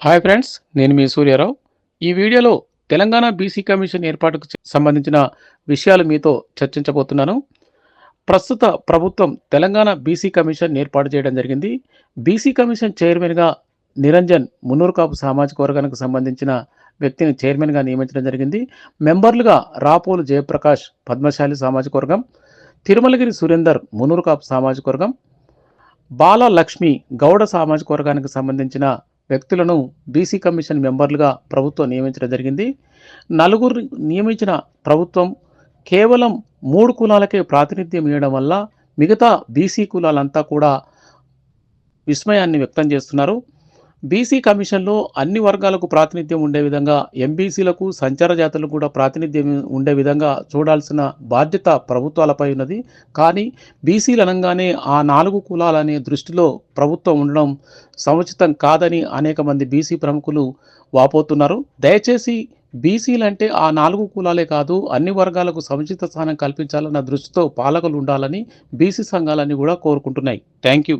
Hi friends నేను మీ సూర్యారావు. ఈ వీడియోలో తెలంగాణ బీసీ కమిషన్ ఏర్పాటుకు సంబంధించిన విషయాలు మీతో చర్చించబోతున్నాను. ప్రస్తుత ప్రభుత్వం తెలంగాణ బీసీ కమిషన్ ఏర్పాటు చేయడం జరిగింది. బీసీ కమిషన్ చైర్మన్గా నిరంజన్ మున్నూరుకాపు సామాజిక వర్గానికి సంబంధించిన వ్యక్తిని చైర్మన్గా నియమించడం జరిగింది. మెంబర్లుగా రాపోలు జయప్రకాష్ పద్మశాలి సామాజిక వర్గం తిరుమలగిరి సురేందర్ మునూరుకాపు సామాజిక వర్గం బాల లక్ష్మి గౌడ సామాజిక వర్గానికి సంబంధించిన వ్యక్తులను బీసీ కమిషన్ మెంబర్లుగా ప్రభుత్వం నియమించడం జరిగింది. నలుగురు నియమించిన ప్రభుత్వం కేవలం మూడు కులాలకే ప్రాతినిధ్యం ఇవ్వడం వల్ల మిగతా బీసీ కులాలంతా కూడా విస్మయాన్ని వ్యక్తం చేస్తున్నారు. బీసీ కమిషన్లో అన్ని వర్గాలకు ప్రాతినిధ్యం ఉండే విధంగా ఎంబీసీలకు సంచార జాతులకు కూడా ప్రాతినిధ్యం ఉండే విధంగా చూడాల్సిన బాధ్యత ప్రభుత్వాలపై ఉన్నది. కానీ బీసీలు అనగానే ఆ నాలుగు కులాలనే దృష్టిలో ప్రభుత్వం ఉండడం సముచితం కాదని అనేక మంది బీసీ ప్రముఖులు వాపోతున్నారు. దయచేసి బీసీలంటే ఆ నాలుగు కులాలే కాదు అన్ని వర్గాలకు సముచిత స్థానం కల్పించాలన్న దృష్టితో పాలకులు ఉండాలని బీసీ సంఘాలన్నీ కూడా కోరుకుంటున్నాయి. Thank you.